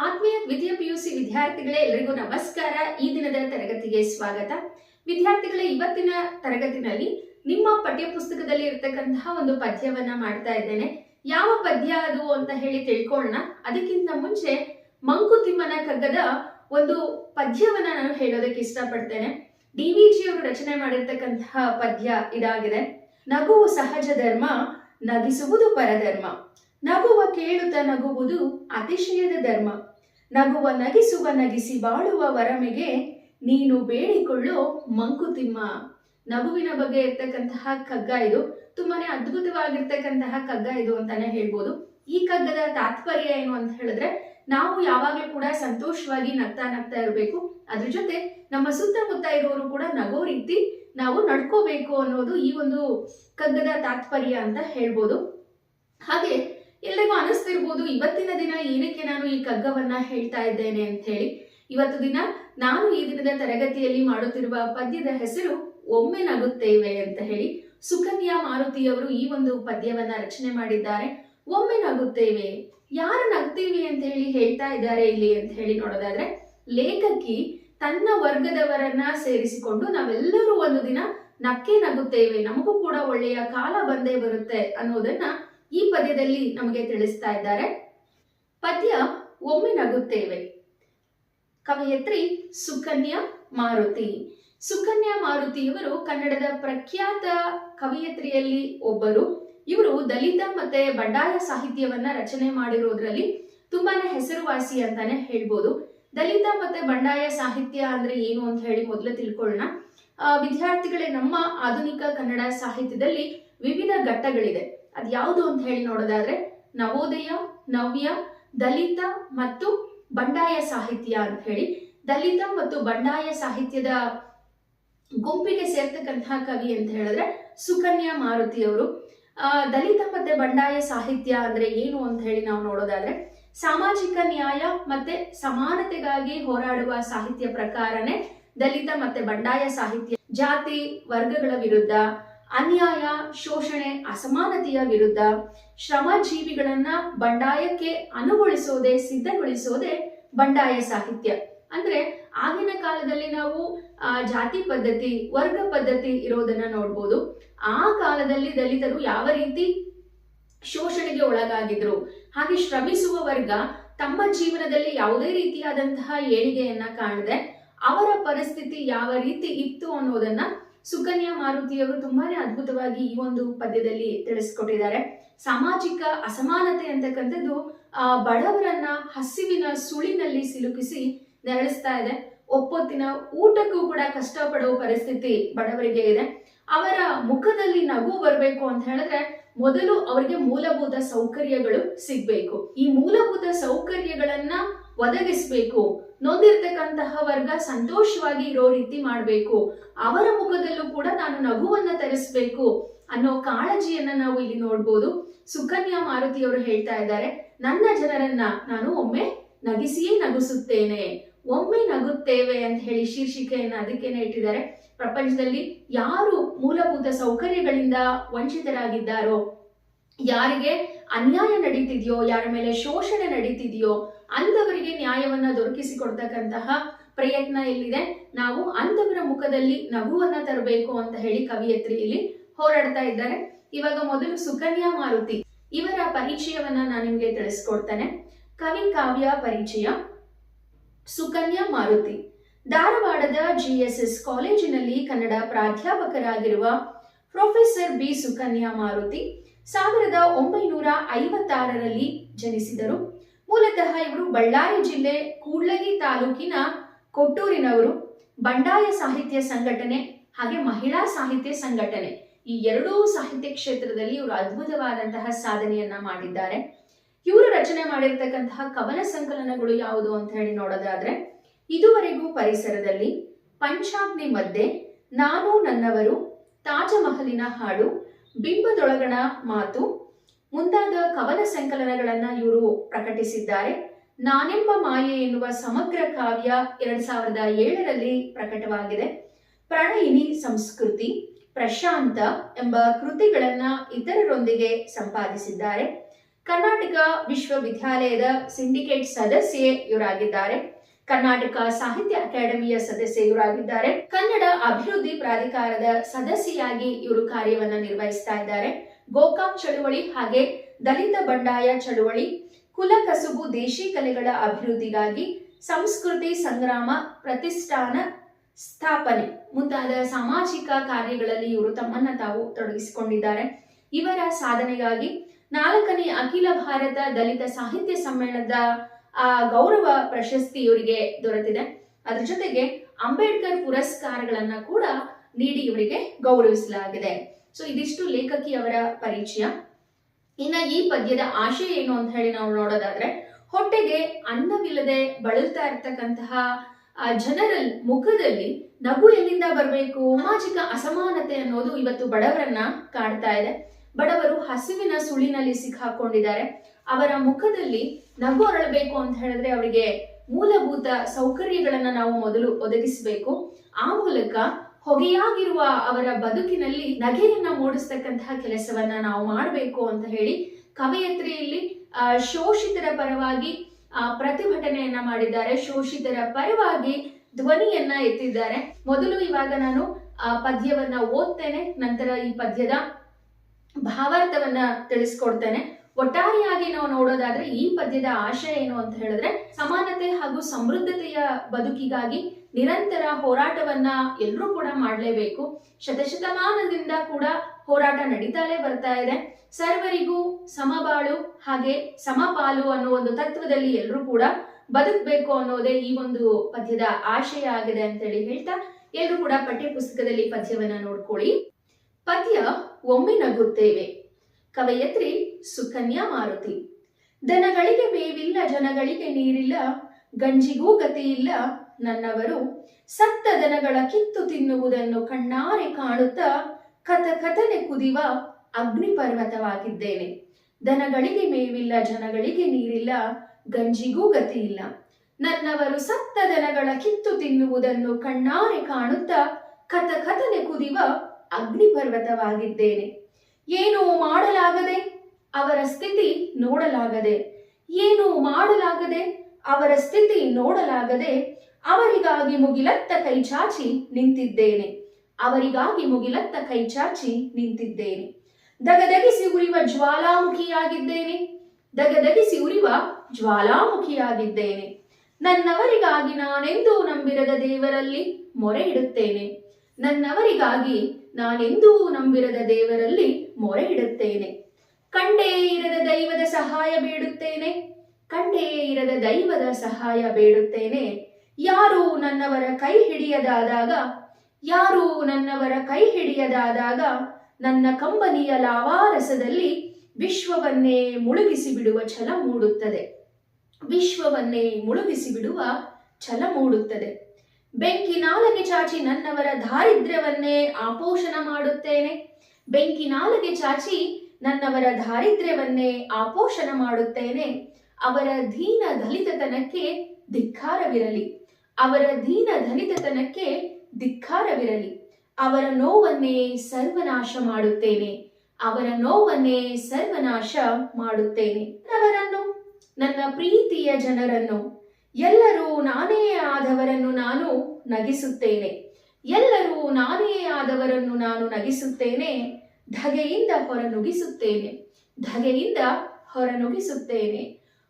ಆತ್ಮೀಯ ದ್ವಿತೀಯ ಪಿಯುಸಿ ವಿದ್ಯಾರ್ಥಿಗಳೇ ಎಲ್ಲರಿಗೂ ನಮಸ್ಕಾರ. ಈ ದಿನದ ತರಗತಿಗೆ ಸ್ವಾಗತ. ವಿದ್ಯಾರ್ಥಿಗಳೇ, ಇವತ್ತಿನ ತರಗತಿನಲ್ಲಿ ನಿಮ್ಮ ಪಠ್ಯಪುಸ್ತಕದಲ್ಲಿ ಇರತಕ್ಕಂತಹ ಒಂದು ಪದ್ಯವನ್ನ ಮಾಡ್ತಾ ಇದ್ದೇನೆ. ಯಾವ ಪದ್ಯ ಅದು ಅಂತ ಹೇಳಿ ತಿಳ್ಕೊಳ್ಳೋಣ. ಅದಕ್ಕಿಂತ ಮುಂಚೆ ಮಂಕುತಿಮ್ಮನ ಕಗ್ಗದ ಒಂದು ಪದ್ಯವನ್ನ ನಾನು ಹೇಳೋದಕ್ಕೆ ಇಷ್ಟಪಡ್ತೇನೆ. ಡಿ ವಿ ಜಿ ಅವರು ರಚನೆ ಮಾಡಿರ್ತಕ್ಕಂತಹ ಪದ್ಯ ಇದಾಗಿದೆ. ನಗುವು ಸಹಜ ಧರ್ಮ, ನಗಿಸುವುದು ಪರಧರ್ಮ. ನಗುವ ಕೇಳುತ್ತ ನಗುವುದು ಅತಿಶಯದ ಧರ್ಮ. ನಗುವ, ನಗಿಸುವ, ನಗಿಸಿ ಬಾಳುವ ವರಮೆಗೆ ನೀನು ಬೇಡಿಕೊಳ್ಳೋ ಮಂಕುತಿಮ್ಮ. ನಗುವಿನ ಬಗ್ಗೆ ಇರ್ತಕ್ಕಂತಹ ಕಗ್ಗ ಇದು. ತುಂಬಾನೇ ಅದ್ಭುತವಾಗಿರ್ತಕ್ಕಂತಹ ಕಗ್ಗ ಇದು ಅಂತಾನೆ ಹೇಳ್ಬೋದು. ಈ ಕಗ್ಗದ ತಾತ್ಪರ್ಯ ಏನು ಅಂತ ಹೇಳಿದ್ರೆ, ನಾವು ಯಾವಾಗಲೂ ಕೂಡ ಸಂತೋಷವಾಗಿ ನಗ್ತಾ ನಗ್ತಾ ಇರಬೇಕು. ಅದ್ರ ಜೊತೆ ನಮ್ಮ ಸುತ್ತಮುತ್ತ ಇರೋರು ಕೂಡ ನಗೋ ರೀತಿ ನಾವು ನಡ್ಕೋಬೇಕು ಅನ್ನೋದು ಈ ಒಂದು ಕಗ್ಗದ ತಾತ್ಪರ್ಯ ಅಂತ ಹೇಳ್ಬೋದು. ಹಾಗೆ ಎಲ್ರಿಗೂ ಅನಿಸ್ತಿರ್ಬೋದು, ಇವತ್ತಿನ ದಿನ ಏನಕ್ಕೆ ನಾನು ಈ ಕಗ್ಗವನ್ನ ಹೇಳ್ತಾ ಇದ್ದೇನೆ ಅಂತ ಹೇಳಿ. ಇವತ್ತು ದಿನ ನಾನು ಈ ದಿನದ ತರಗತಿಯಲ್ಲಿ ಮಾಡುತ್ತಿರುವ ಪದ್ಯದ ಹೆಸರು ಒಮ್ಮೆ ನಗುತ್ತೇವೆ ಅಂತ ಹೇಳಿ ಸುಕನ್ಯಾ ಮಾರುತಿಯವರು ಈ ಒಂದು ಪದ್ಯವನ್ನ ರಚನೆ ಮಾಡಿದ್ದಾರೆ. ಒಮ್ಮೆ ನಗುತ್ತೇವೆ, ಯಾರು ನಗ್ತೀವಿ ಅಂತ ಹೇಳಿ ಹೇಳ್ತಾ ಇದ್ದಾರೆ ಇಲ್ಲಿ ಅಂತ ಹೇಳಿ ನೋಡೋದಾದ್ರೆ, ಲೇಖಕಿ ತನ್ನ ವರ್ಗದವರನ್ನ ಸೇರಿಸಿಕೊಂಡು ನಾವೆಲ್ಲರೂ ಒಂದು ದಿನ ನಕ್ಕೆ ನಗುತ್ತೇವೆ. ನಮಗೂ ಕೂಡ ಒಳ್ಳೆಯ ಕಾಲ ಬಂದೇ ಬರುತ್ತೆ ಅನ್ನೋದನ್ನ ಈ ಪದ್ಯದಲ್ಲಿ ನಮಗೆ ತಿಳಿಸ್ತಾ ಇದ್ದಾರೆ. ಪದ್ಯ ಒಮ್ಮೆ ನಗುತ್ತೇವೆ. ಕವಯತ್ರಿ ಸುಕನ್ಯಾ ಮಾರುತಿ. ಸುಕನ್ಯಾ ಮಾರುತಿಯವರು ಕನ್ನಡದ ಪ್ರಖ್ಯಾತ ಕವಯತ್ರಿಯಲ್ಲಿ ಒಬ್ಬರು. ಇವರು ದಲಿತ ಮತ್ತೆ ಬಂಡಾಯ ಸಾಹಿತ್ಯವನ್ನ ರಚನೆ ಮಾಡಿರೋದ್ರಲ್ಲಿ ತುಂಬಾನೇ ಹೆಸರುವಾಸಿ ಅಂತಾನೆ ಹೇಳ್ಬೋದು. ದಲಿತ ಮತ್ತೆ ಬಂಡಾಯ ಸಾಹಿತ್ಯ ಅಂದ್ರೆ ಏನು ಅಂತ ಹೇಳಿ ಮೊದಲು ತಿಳ್ಕೊಳ್ಳೋಣ. ವಿದ್ಯಾರ್ಥಿಗಳೇ ನಮ್ಮ ಆಧುನಿಕ ಕನ್ನಡ ಸಾಹಿತ್ಯದಲ್ಲಿ ವಿವಿಧ ಘಟ್ಟಗಳಿದೆ. ಅದ್ ಯಾವುದು ಅಂತ ಹೇಳಿ ನೋಡೋದಾದ್ರೆ ನವೋದಯ, ನವ್ಯ, ದಲಿತ ಮತ್ತು ಬಂಡಾಯ ಸಾಹಿತ್ಯ ಅಂತ ಹೇಳಿ. ದಲಿತ ಮತ್ತು ಬಂಡಾಯ ಸಾಹಿತ್ಯದ ಗುಂಪಿಗೆ ಸೇರ್ತಕ್ಕಂತಹ ಕವಿ ಅಂತ ಹೇಳಿದ್ರೆ ಸುಕನ್ಯಾ ಮಾರುತಿ ಅವರು. ದಲಿತ ಮತ್ತೆ ಬಂಡಾಯ ಸಾಹಿತ್ಯ ಅಂದ್ರೆ ಏನು ಅಂತ ಹೇಳಿ ನಾವು ನೋಡೋದಾದ್ರೆ ಸಾಮಾಜಿಕ ನ್ಯಾಯ ಮತ್ತೆ ಸಮಾನತೆಗಾಗಿ ಹೋರಾಡುವ ಸಾಹಿತ್ಯ ಪ್ರಕಾರನೇ ದಲಿತ ಮತ್ತೆ ಬಂಡಾಯ ಸಾಹಿತ್ಯ. ಜಾತಿ, ವರ್ಗಗಳ ವಿರುದ್ಧ ಅನ್ಯಾಯ, ಶೋಷಣೆ, ಅಸಮಾನತೆಯ ವಿರುದ್ಧ ಶ್ರಮಜೀವಿಗಳನ್ನ ಬಂಡಾಯಕ್ಕೆ ಅನುಗೊಳಿಸೋದೆ, ಸಿದ್ಧಗೊಳಿಸೋದೆ ಬಂಡಾಯ ಸಾಹಿತ್ಯ. ಅಂದ್ರೆ ಆಗಿನ ಕಾಲದಲ್ಲಿ ನಾವು ಜಾತಿ ಪದ್ಧತಿ, ವರ್ಗ ಪದ್ಧತಿ ಇರೋದನ್ನ ನೋಡ್ಬೋದು. ಆ ಕಾಲದಲ್ಲಿ ದಲಿತರು ಯಾವ ರೀತಿ ಶೋಷಣೆಗೆ ಒಳಗಾಗಿದ್ರು, ಹಾಗೆ ಶ್ರಮಿಸುವ ವರ್ಗ ತಮ್ಮ ಜೀವನದಲ್ಲಿ ಯಾವುದೇ ರೀತಿಯಾದಂತಹ ಏಳಿಗೆಯನ್ನ ಕಾಣದೆ, ಅವರ ಪರಿಸ್ಥಿತಿ ಯಾವ ರೀತಿ ಇತ್ತು ಅನ್ನೋದನ್ನ ಸುಕನ್ಯಾ ಮಾರುತಿಯವರು ತುಂಬಾನೇ ಅದ್ಭುತವಾಗಿ ಈ ಒಂದು ಪದ್ಯದಲ್ಲಿ ತಿಳಿಸ್ಕೊಟ್ಟಿದ್ದಾರೆ. ಸಾಮಾಜಿಕ ಅಸಮಾನತೆ ಅಂತಕ್ಕಂಥದ್ದು ಬಡವರನ್ನ ಹಸಿವಿನ ಸುಳಿನಲ್ಲಿ ಸಿಲುಕಿಸಿ ನೆರಳಿಸ್ತಾ ಇದೆ. ಒಪ್ಪೊತ್ತಿನ ಊಟಕ್ಕೂ ಕೂಡ ಕಷ್ಟಪಡುವ ಪರಿಸ್ಥಿತಿ ಬಡವರಿಗೆ ಇದೆ. ಅವರ ಮುಖದಲ್ಲಿ ನಗು ಬರಬೇಕು ಅಂತ ಹೇಳಿದ್ರೆ ಮೊದಲು ಅವರಿಗೆ ಮೂಲಭೂತ ಸೌಕರ್ಯಗಳು ಸಿಗ್ಬೇಕು. ಈ ಮೂಲಭೂತ ಸೌಕರ್ಯಗಳನ್ನ ಒದಗಿಸ್ಬೇಕು. ನೊಂದಿರ್ತಕ್ಕಂತಹ ವರ್ಗ ಸಂತೋಷವಾಗಿ ಇರೋ ರೀತಿ ಮಾಡಬೇಕು. ಅವರ ಮುಖದಲ್ಲೂ ಕೂಡ ನಾನು ನಗುವನ್ನ ತರಿಸ್ಬೇಕು ಅನ್ನೋ ಕಾಳಜಿಯನ್ನ ನಾವು ಇಲ್ಲಿ ನೋಡ್ಬೋದು. ಸುಕನ್ಯಾ ಮಾರುತಿಯವರು ಹೇಳ್ತಾ ಇದ್ದಾರೆ, ನನ್ನ ಜನರನ್ನ ನಾನು ಒಮ್ಮೆ ನಗಿಸಿಯೇ ನಗಿಸುತ್ತೇನೆ. ಒಮ್ಮೆ ನಗುತ್ತೇವೆ ಅಂತ ಹೇಳಿ ಶೀರ್ಷಿಕೆಯನ್ನ ಅದಕ್ಕೇನೆ ಇಟ್ಟಿದ್ದಾರೆ. ಪ್ರಪಂಚದಲ್ಲಿ ಯಾರು ಮೂಲಭೂತ ಸೌಕರ್ಯಗಳಿಂದ ವಂಚಿತರಾಗಿದ್ದಾರೋ, ಯಾರಿಗೆ ಅನ್ಯಾಯ ನಡೀತಿದೆಯೋ, ಯಾರ ಮೇಲೆ ಶೋಷಣೆ ನಡೀತಿದೆಯೋ ಅಂಥವರಿಗೆ ನ್ಯಾಯವನ್ನ ದೊರಕಿಸಿಕೊಡ್ತಕ್ಕಂತಹ ಪ್ರಯತ್ನ ಎಲ್ಲಿದೆ ನಾವು ಅಂಥವರ ಮುಖದಲ್ಲಿ ನಗುವನ್ನ ತರಬೇಕು ಅಂತ ಹೇಳಿ ಕವಿಯತ್ರಿ ಇಲ್ಲಿ ಹೋರಾಡ್ತಾ ಇದ್ದಾರೆ. ಇವಾಗ ಮೊದಲು ಸುಕನ್ಯಾ ಮಾರುತಿ ಇವರ ಪರಿಚಯವನ್ನ ನಾನು ನಿಮ್ಗೆ ತಿಳಿಸ್ಕೊಡ್ತೇನೆ. ಕವಿ ಕಾವ್ಯ ಪರಿಚಯ ಸುಕನ್ಯಾ ಮಾರುತಿ. ಧಾರವಾಡದ ಜಿಎಸ್ಎಸ್ ಕಾಲೇಜಿನಲ್ಲಿ ಕನ್ನಡ ಪ್ರಾಧ್ಯಾಪಕರಾಗಿರುವ ಪ್ರೊಫೆಸರ್ ಬಿ ಸುಕನ್ಯಾ ಮಾರುತಿ ಸಾವಿರದ ಒಂಬೈನೂರ ಐವತ್ತಾರರಲ್ಲಿ ಜನಿಸಿದರು. ಮೂಲತಃ ಇವರು ಬಳ್ಳಾರಿ ಜಿಲ್ಲೆ ಕೂಡ್ಲಗಿ ತಾಲೂಕಿನ ಕೊಟ್ಟೂರಿನವರು. ಬಂಡಾಯ ಸಾಹಿತ್ಯ ಸಂಘಟನೆ ಹಾಗೆ ಮಹಿಳಾ ಸಾಹಿತ್ಯ ಸಂಘಟನೆ ಈ ಎರಡೂ ಸಾಹಿತ್ಯ ಕ್ಷೇತ್ರದಲ್ಲಿ ಇವರು ಅದ್ಭುತವಾದಂತಹ ಸಾಧನೆಯನ್ನ ಮಾಡಿದ್ದಾರೆ. ಇವರು ರಚನೆ ಮಾಡಿರ್ತಕ್ಕಂತಹ ಕವನ ಸಂಕಲನಗಳು ಯಾವುದು ಅಂತ ಹೇಳಿ ನೋಡೋದಾದ್ರೆ, ಇದುವರೆಗೂ ಪರಿಸರದಲ್ಲಿ ಪಂಚಾಗ್ನಿ ಮಧ್ಯೆ ನಾನು ನನ್ನವರು, ತಾಜಮಹಲಿನ ಹಾಡು, ಬಿಂಬದೊಳಗಣ ಮಾತು ಮುಂತಾದ ಕವನ ಸಂಕಲನಗಳನ್ನ ಇವರು ಪ್ರಕಟಿಸಿದ್ದಾರೆ. ನಾನೆಂಬ ಮಾಯೆ ಎನ್ನುವ ಸಮಗ್ರ ಕಾವ್ಯ ಎರಡ್ ಸಾವಿರದ ಏಳರಲ್ಲಿ ಪ್ರಕಟವಾಗಿದೆ. ಪ್ರಣಯಿನಿ ಸಂಸ್ಕೃತಿ, ಪ್ರಶಾಂತ ಎಂಬ ಕೃತಿಗಳನ್ನ ಇತರರೊಂದಿಗೆ ಸಂಪಾದಿಸಿದ್ದಾರೆ. ಕರ್ನಾಟಕ ವಿಶ್ವವಿದ್ಯಾಲಯದ ಸಿಂಡಿಕೇಟ್ ಸದಸ್ಯೆ ಇವರಾಗಿದ್ದಾರೆ. ಕರ್ನಾಟಕ ಸಾಹಿತ್ಯ ಅಕಾಡೆಮಿಯ ಸದಸ್ಯೆ ಇವರಾಗಿದ್ದಾರೆ. ಕನ್ನಡ ಅಭಿವೃದ್ಧಿ ಪ್ರಾಧಿಕಾರದ ಸದಸ್ಯೆಯಾಗಿ ಇವರು ಕಾರ್ಯವನ್ನ ನಿರ್ವಹಿಸ್ತಾ ಇದ್ದಾರೆ. ಗೋಕಾಕ್ ಚಳುವಳಿ ಹಾಗೆ ದಲಿತ ಬಂಡಾಯ ಚಳುವಳಿ, ಕುಲ ಕಸುಬು ದೇಶಿ ಕಲೆಗಳ ಅಭಿವೃದ್ಧಿಗಾಗಿ ಸಂಸ್ಕೃತಿ ಸಂಗ್ರಾಮ ಪ್ರತಿಷ್ಠಾನ ಸ್ಥಾಪನೆ ಮುಂತಾದ ಸಾಮಾಜಿಕ ಕಾರ್ಯಗಳಲ್ಲಿ ಇವರು ತಮ್ಮನ್ನ ತಾವು ತೊಡಗಿಸಿಕೊಂಡಿದ್ದಾರೆ. ಇವರ ಸಾಧನೆಗಾಗಿ ನಾಲ್ಕನೇ ಅಖಿಲ ಭಾರತ ದಲಿತ ಸಾಹಿತ್ಯ ಸಮ್ಮೇಳನದ, ಆ, ಗೌರವ ಪ್ರಶಸ್ತಿ ಇವರಿಗೆ ದೊರೆತಿದೆ. ಅದ್ರ ಜೊತೆಗೆ ಅಂಬೇಡ್ಕರ್ ಪುರಸ್ಕಾರಗಳನ್ನ ಕೂಡ ನೀಡಿ ಇವರಿಗೆ ಗೌರವಿಸಲಾಗಿದೆ. ಸೊ ಇದಿಷ್ಟು ಲೇಖಕಿ ಅವರ ಪರಿಚಯ. ಇನ್ನ ಈ ಪದ್ಯದ ಆಶಯ ಏನು ಅಂತ ಹೇಳಿ ನಾವು ನೋಡೋದಾದ್ರೆ, ಹೊಟ್ಟೆಗೆ ಅನ್ನವಿಲ್ಲದೆ ಬಳಲ್ತಾ ಇರ್ತಕ್ಕಂತಹ ಜನರಲ್ ಜನರ ಮುಖದಲ್ಲಿ ನಗು ಎಲ್ಲಿಂದ ಬರಬೇಕು ಸಾಮಾಜಿಕ ಅಸಮಾನತೆ ಅನ್ನೋದು ಇವತ್ತು ಬಡವರನ್ನ ಕಾಡ್ತಾ ಇದೆ. ಬಡವರು ಹಸಿವಿನ ಸುಳಿನಲ್ಲಿ ಸಿಕ್ಕಾಕೊಂಡಿದ್ದಾರೆ. ಅವರ ಮುಖದಲ್ಲಿ ನಗು ಅರಳಬೇಕು ಅಂತ ಹೇಳಿದ್ರೆ ಅವರಿಗೆ ಮೂಲಭೂತ ಸೌಕರ್ಯಗಳನ್ನ ನಾವು ಮೊದಲು ಒದಗಿಸಬೇಕು. ಆ ಮೂಲಕ ಹೊಗೆಯಾಗಿರುವ ಅವರ ಬದುಕಿನಲ್ಲಿ ನಗೆಯನ್ನ ಮೂಡಿಸ್ತಕ್ಕಂತಹ ಕೆಲಸವನ್ನ ನಾವು ಮಾಡಬೇಕು ಅಂತ ಹೇಳಿ ಕವಯತ್ರಿಯಲ್ಲಿ ಶೋಷಿತರ ಪರವಾಗಿ ಆ, ಪ್ರತಿಭಟನೆಯನ್ನ ಮಾಡಿದ್ದಾರೆ. ಶೋಷಿತರ ಪರವಾಗಿ ಧ್ವನಿಯನ್ನ ಎತ್ತಿದ್ದಾರೆ. ಮೊದಲು ಇವಾಗ ನಾನು ಆ ಪದ್ಯವನ್ನ ಓದ್ತೇನೆ. ನಂತರ ಈ ಪದ್ಯದ ಭಾವಾರ್ಥವನ್ನ ತಿಳಿಸ್ಕೊಡ್ತೇನೆ. ಒಟ್ಟಾರೆಯಾಗಿ ನಾವು ನೋಡೋದಾದ್ರೆ ಈ ಪದ್ಯದ ಆಶಯ ಏನು ಅಂತ ಹೇಳಿದ್ರೆ ಸಮಾನತೆ ಹಾಗೂ ಸಮೃದ್ಧತೆಯ ಬದುಕಿಗಾಗಿ ನಿರಂತರ ಹೋರಾಟವನ್ನ ಎಲ್ಲರೂ ಕೂಡ ಮಾಡಲೇಬೇಕು. ಶತಶತಮಾನದಿಂದ ಕೂಡ ಹೋರಾಟ ನಡೀತಾನೆ ಬರ್ತಾ ಇದೆ. ಸರ್ವರಿಗೂ ಸಮಬಾಳು ಹಾಗೆ ಸಮಪಾಲು ಅನ್ನೋ ಒಂದು ತತ್ವದಲ್ಲಿ ಎಲ್ಲರೂ ಕೂಡ ಬದುಕಬೇಕು ಅನ್ನೋದೇ ಈ ಒಂದು ಪದ್ಯದ ಆಶಯ ಆಗಿದೆ ಅಂತೇಳಿ ಹೇಳ್ತಾ ಎಲ್ಲರೂ ಕೂಡ ಪಠ್ಯ ಪುಸ್ತಕದಲ್ಲಿ ಪದ್ಯವನ್ನ ನೋಡ್ಕೊಳ್ಳಿ. ಪದ್ಯ ಒಮ್ಮೆ ನಗುತ್ತೇವೆ. ಕವಯತ್ರಿ ಸುಕನ್ಯಾ ಮಾರುತಿ. ದನಗಳಿಗೆ ಮೇವಿಲ್ಲ, ಜನಗಳಿಗೆ ನೀರಿಲ್ಲ, ಗಂಜಿಗೂ ಗತಿಯಿಲ್ಲ ನನ್ನವರು ಸತ್ತ ದನಗಳ ಕಿತ್ತು ತಿನ್ನುವುದನ್ನು ಕಣ್ಣಾರೆ ಕಾಣುತ್ತಾ ಕಥಕಥನೆ ಕುದಿವ ಅಗ್ನಿ ಪರ್ವತವಾಗಿದ್ದೇನೆ ದನಗಳಿಗೆ ಮೇವಿಲ್ಲ, ಜನಗಳಿಗೆ ನೀರಿಲ್ಲ, ಗಂಜಿಗೂ ಗತಿಯಿಲ್ಲ. ನನ್ನವರು ಸತ್ತ ದನಗಳ ಕಿತ್ತು ತಿನ್ನುವುದನ್ನು ಕಣ್ಣಾರೆ ಕಾಣುತ್ತಾ ಕಥಕಥನೆ ಕುದಿವ ಅಗ್ನಿ ಪರ್ವತವಾಗಿದ್ದೇನೆ ಏನು ಮಾಡಲಾಗದೆ ಅವರ ಸ್ಥಿತಿ ನೋಡಲಾಗದೆ, ಏನು ಮಾಡಲಾಗದೆ ಅವರ ಸ್ಥಿತಿ ನೋಡಲಾಗದೆ ಅವರಿಗಾಗಿ ಮುಗಿಲತ್ತ ಕೈಚಾಚಿ ನಿಂತಿದ್ದೇನೆ. ಅವರಿಗಾಗಿ ಮುಗಿಲತ್ತ ಕೈಚಾಚಿ ನಿಂತಿದ್ದೇನೆ. ದಗದಗಿಸಿ ಉರಿವ ಜ್ವಾಲಾಮುಖಿಯಾಗಿದ್ದೇನೆ. ದಗದಗಿಸಿ ಉರಿವ ಜ್ವಾಲಾಮುಖಿಯಾಗಿದ್ದೇನೆ. ನನ್ನವರಿಗಾಗಿ ನಾನೆಂದೂ ನಂಬಿರದ ದೇವರಲ್ಲಿ ಮೊರೆ ಇಡುತ್ತೇನೆ ನನ್ನವರಿಗಾಗಿ ನಾನೆಂದೂ ನಂಬಿರದ ದೇವರಲ್ಲಿ ಮೊರೆ ಇಡುತ್ತೇನೆ ಕಂಡೇ ಇರದ ದೈವದ ಸಹಾಯ ಬೇಡುತ್ತೇನೆ. ಕಂಡೇ ಇರದ ದೈವದ ಸಹಾಯ ಬೇಡುತ್ತೇನೆ. ಯಾರು ನನ್ನವರ ಕೈ ಹಿಡಿಯದಾದಾಗ, ಯಾರು ನನ್ನವರ ಕೈ ಹಿಡಿಯದಾದಾಗ, ನನ್ನ ಕಂಬನಿಯ ಲಾವಾರಸದಲ್ಲಿ ವಿಶ್ವವನ್ನೇ ಮುಳುಗಿಸಿ ಬಿಡುವ ಛಲ ಮೂಡುತ್ತದೆ. ವಿಶ್ವವನ್ನೇ ಮುಳುಗಿಸಿ ಬಿಡುವ ಛಲ ಮೂಡುತ್ತದೆ. ಬೆಂಕಿ ನಾಲಗೆ ಚಾಚಿ ನನ್ನವರ ದಾರಿದ್ರ್ಯವನ್ನೇ ಆಪೋಷಣ ಮಾಡುತ್ತೇನೆ. ಬೆಂಕಿ ನಾಲಗೆ ಚಾಚಿ ನನ್ನವರ ದಾರಿದ್ರ್ಯವನ್ನೇ ಆಪೋಷಣ ಮಾಡುತ್ತೇನೆ. ಅವರ ದೀನ ದಲಿತತನಕ್ಕೆ ಧಿಕ್ಕಾರವಿರಲಿ. ಅವರ ದೀನ ದಲಿತತನಕ್ಕೆ ಧಿಕ್ಕಾರವಿರಲಿ. ಅವರ ನೋವನ್ನೇ ಸರ್ವನಾಶ ಮಾಡುತ್ತೇನೆ. ಅವರ ನೋವನ್ನೇ ಸರ್ವನಾಶ ಮಾಡುತ್ತೇನೆ. ಅವರನ್ನು ನನ್ನ ಪ್ರೀತಿಯ ಜನರನ್ನು, ಎಲ್ಲರೂ ನಾನೇ ಆದವರನ್ನು ನಾನು ನಗಿಸುತ್ತೇನೆ. ಎಲ್ಲರೂ ನಾನೇ ಆದವರನ್ನು ನಾನು ನಗಿಸುತ್ತೇನೆ. ಧಗೆಯಿಂದ ಹೊರನುಗಿಸುತ್ತೇನೆ. ಧಗೆಯಿಂದ ಹೊರನುಗಿಸುತ್ತೇನೆ.